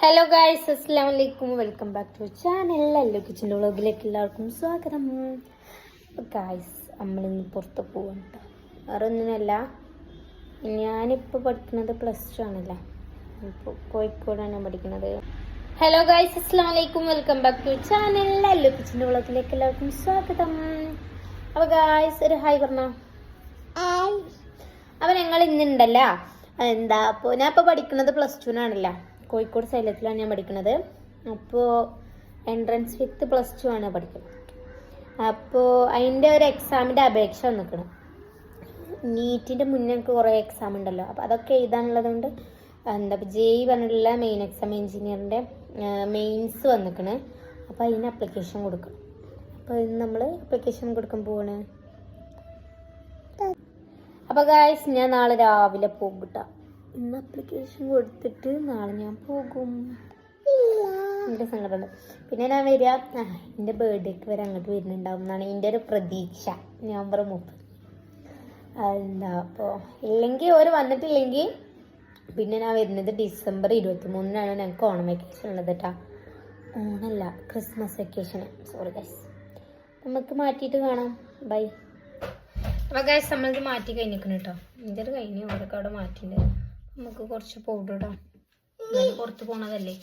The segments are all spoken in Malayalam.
ഹലോ ഗായ്സ് അസ്സാം വലൈക്കും വെൽക്കം ബാക്ക് ടു ചാനൽ എല്ലാ കിച്ചന്റെ വ്ളോഗിലേക്ക് എല്ലാവർക്കും സ്വാഗതം. ഗായ്സ് നമ്മളിന്ന് പുറത്ത് പോകണം കേട്ടോ വേറെ ഒന്നിനല്ല ഞാനിപ്പോൾ പഠിക്കുന്നത് പ്ലസ് ടു ആണല്ലേ. ഇപ്പോൾ കോഴിക്കോടാണ് ഞാൻ പഠിക്കുന്നത്. ഹലോ ഗായ്സ് അസ്സാം വലൈക്കും വെൽക്കം ബാക്ക് ടു ചാനൽ എല്ലാ കിച്ചന്റെ വ്ളോഗിലേക്ക് എല്ലാവർക്കും സ്വാഗതം. അപ്പോൾ ഗായ്സ് ഒരു ഹായ് പറഞ്ഞോ? അപ്പോൾ ഞങ്ങൾ ഇന്നുണ്ടല്ലോ. എന്താ അപ്പോൾ ഞാൻ ഇപ്പോൾ പഠിക്കുന്നത് പ്ലസ് ടുനാണല്ലോ കോഴിക്കോട് സൈലത്തിലാണ് ഞാൻ പഠിക്കുന്നത് അപ്പോൾ എൻട്രൻസ് വിത്ത് പ്ലസ് ടു ആണ് പഠിക്കുന്നത് അപ്പോൾ അതിന്റെ ഒരു എക്സാമിന്റെ അപേക്ഷ വന്നിക്കണം. നീറ്റിന്റെ മുന്നേ എനിക്ക് കുറേ എക്സാം ഉണ്ടല്ലോ. അപ്പോൾ അതൊക്കെ എഴുതാനുള്ളതുകൊണ്ട് എന്താ ജെ ഇ പറഞ്ഞിട്ടുള്ള മെയിൻ എക്സാം എഞ്ചിനീയറിന്റെ മെയിൻസ് വന്നിക്കണ്. അപ്പോൾ അതിന് അപ്ലിക്കേഷൻ കൊടുക്കണം അപ്പോൾ ഇന്ന് നമ്മൾ അപ്ലിക്കേഷൻ കൊടുക്കാൻ പോവാണ്. അപ്പോൾ ഗായ്സ് ഞാൻ നാളെ രാവിലെ പോകും കേട്ടോ. ഇന്ന് അപ്ലിക്കേഷൻ കൊടുത്തിട്ട് നാളെ ഞാൻ പോകും. എന്റെ സങ്കടം പിന്നെ ഞാൻ വരിക എന്റെ ബർത്ത്ഡേക്ക് വരെ അങ്ങോട്ട് വരുന്നുണ്ടാവും എന്നാണ് എന്റെ ഒരു പ്രതീക്ഷ. നവംബർ മുപ്പത് എന്താ അപ്പോൾ ഇല്ലെങ്കിൽ ഓർ വന്നിട്ടില്ലെങ്കിൽ പിന്നെ ഞാൻ വരുന്നത് ഡിസംബർ ഇരുപത്തി മൂന്നിനാണ് ഞങ്ങൾക്ക് ഓണം വെക്കേഷൻ ഉള്ളത് കേട്ടോ ഓണല്ല ക്രിസ്മസ് വെക്കേഷൻ സോറി ഗൈസ് നമുക്ക് മാറ്റിയിട്ട് കാണാം. ബൈ അപ്പോൾ ഗൈസ് നമ്മളിത് മാറ്റി കഴിഞ്ഞിരിക്കണം കേട്ടോ ഒരു കഴിഞ്ഞ്. ഓരൊക്കെ അവിടെ മാറ്റിണ്ട് നമുക്ക് കുറച്ച് പൗഡർ ഇടാം. പുറത്ത് പോണതല്ലേ?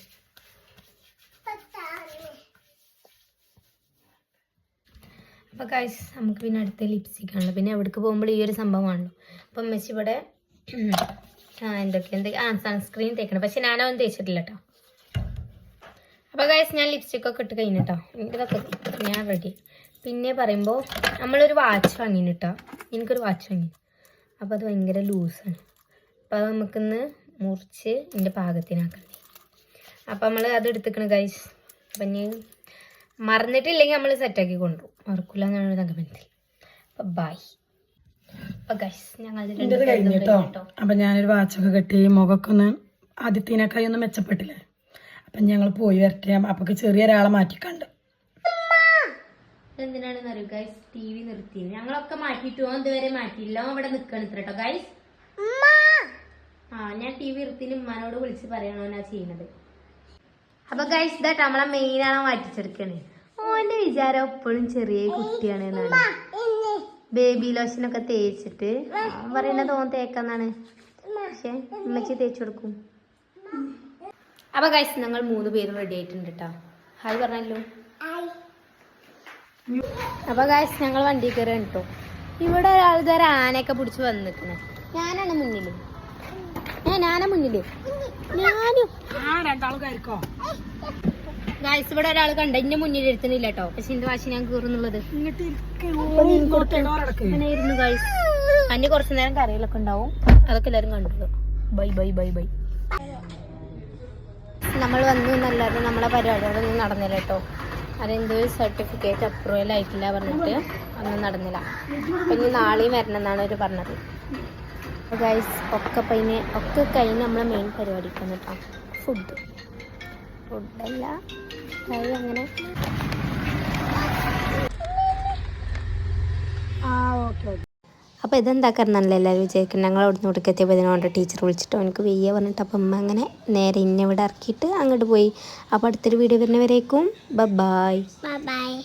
അപ്പോൾ ഗൈസ് നമുക്ക് പിന്നെ അടുത്ത ലിപ്സ്റ്റിക് ആണല്ലോ പിന്നെ എവിടേക്ക് പോകുമ്പോൾ ഈ ഒരു സംഭവമാണല്ലോ. അപ്പം അമ്മച്ചി ഇവിടെ എന്തൊക്കെ എന്തൊക്കെ ആ സൺസ്ക്രീൻ തേക്കണം. പക്ഷെ ഞാനൊന്നും തേച്ചിട്ടില്ല കേട്ടോ അപ്പോൾ ഗൈസ് ഞാൻ ലിപ്സ്റ്റിക് ഒക്കെ ഇട്ട് കഴിഞ്ഞു കേട്ടോ ഞാൻ റെഡി പിന്നെ പറയുമ്പോൾ നമ്മളൊരു വാച്ച് വാങ്ങിന് കേട്ടോ എനിക്കൊരു വാച്ച് വാങ്ങി അപ്പോൾ അത് ഭയങ്കര ലൂസാണ് അപ്പോൾ അത് നമുക്കിന്ന് മുറിച്ച് എന്റെ പാകത്തിനാക്കാം. അപ്പോൾ നമ്മൾ അത് എടുത്തിക്കണ ഗൈസ് അപ്പം ഇനി മറന്നിട്ടില്ലെങ്കിൽ നമ്മൾ സെറ്റാക്കി കൊണ്ടുപോകും മറക്കില്ല എന്നാണ് തങ്കമനത്തിൽ അപ്പം ബായ് അപ്പം ഗൈസ് ഞങ്ങൾ എന്റെത് കഴിഞ്ഞു കേട്ടോ അപ്പം ഞാനൊരു വാച്ചൊക്കെ കെട്ടി മുഖമൊക്കെ ഒന്ന് ആദ്യത്തിനേക്കായി ഒന്നും മെച്ചപ്പെട്ടില്ലേ? അപ്പം ഞങ്ങൾ പോയി വരട്ടെ. അപ്പൊക്ക് ചെറിയ ഒരാളെ മാറ്റിക്കണ്ട്. എന്തിനാണെന്ന് അറിയൂ ഗൈസ് ടി വി നിർത്തി ഞങ്ങളൊക്കെ മാറ്റിയിട്ടോ. ഇതുവരെ മാറ്റിയില്ല. അവിടെ ഇവിടെ നിൽക്കണം ഇത്ര കേട്ടോ ഗൈസ് ആ ഞാൻ ടി വി നിർത്തിന് ഉമ്മാനോട് വിളിച്ച് പറയണോ ഞാൻ ചെയ്യണത് അപ്പൊ ഗൈസ് ഇതാ നമ്മളെ മെയിനാണ് മാറ്റിച്ചെടുക്കണേ. ഓന്റെ വിചാരം എപ്പോഴും ചെറിയ കുട്ടിയാണ് എന്നാണ്. ബേബി ലോഷനൊക്കെ തേച്ചിട്ട്. പറയുന്നത് ഓൻ തേക്കാന്നാണ്. പക്ഷെ ഉമ്മച്ചി തേച്ചു കൊടുക്കും. അപ്പൊ ഗൈസ് ഞങ്ങൾ മൂന്ന് പേരും റെഡി ആയിട്ടുണ്ട് കേട്ടോ ഹായ് പറഞ്ഞല്ലോ. അപ്പൊ കാശ് ഞങ്ങൾ വണ്ടി കയറി കേട്ടോ ഇവിടെ ഒരാൾ ഇതൊരു ആനയൊക്കെ പിടിച്ച് വന്നിട്ടുണ്ട് ഞാനാണ് മുന്നിൽ. ഏ ഞാനാ മുന്നിൽ. ഞാനും. ഗായ്സ് ഇവിടെ ഒരാൾ കണ്ട എന്റെ മുന്നിൽ ഇരുത്തുന്നില്ല കേട്ടോ പക്ഷെ എന്റെ വാശി ഞാൻ കീറുന്നുള്ളത്. ഡോറടക്ക്. ഇരുന്നു ഗായ്സ് അന്നെ കുറച്ചു നേരം കറികളൊക്കെ ഉണ്ടാവും. അതൊക്കെ എല്ലാരും കണ്ടുള്ളൂ ബൈ ബൈ ബൈ ബൈ. നമ്മൾ വന്നു എന്നല്ലാതെ നമ്മളെ പരിപാടികളൊന്നും നടന്നില്ല കേട്ടോ അതെന്തോ സർട്ടിഫിക്കറ്റ് അപ്രൂവൽ ആയിട്ടില്ല പറഞ്ഞിട്ട് ഒന്നും നടന്നില്ല. അപ്പം ഇനി നാളെയും വരണം എന്നാണ് അവർ പറഞ്ഞത്. ഗൈസ് ഒക്കെ പൈന് ഒക്കെ കഴിഞ്ഞ് നമ്മളെ മെയിൻ പരിപാടിക്കാണ് കേട്ടോ ഫുഡ് ഫുഡല്ല കൈ അങ്ങനെ. ആ ഓക്കെ ഓക്കെ അപ്പോൾ ഇതെന്താ കാരണമല്ല എല്ലാവരും വിചാരിക്കുന്നത് ഞങ്ങൾ അവിടെ നിന്ന് ഇവിടേക്ക് എത്തിയപ്പോൾ ഇതിനോട് ടീച്ചർ വിളിച്ചിട്ട് എനിക്ക് വെയ്യ പറഞ്ഞിട്ട് അപ്പം അമ്മ അങ്ങനെ നേരെ ഇന്നെ ഇവിടെ ഇറക്കിയിട്ട് അങ്ങോട്ട് പോയി. അപ്പോൾ അടുത്തൊരു വീഡിയോ വരുന്നവരേക്കും ബ ബായ് Bye bye.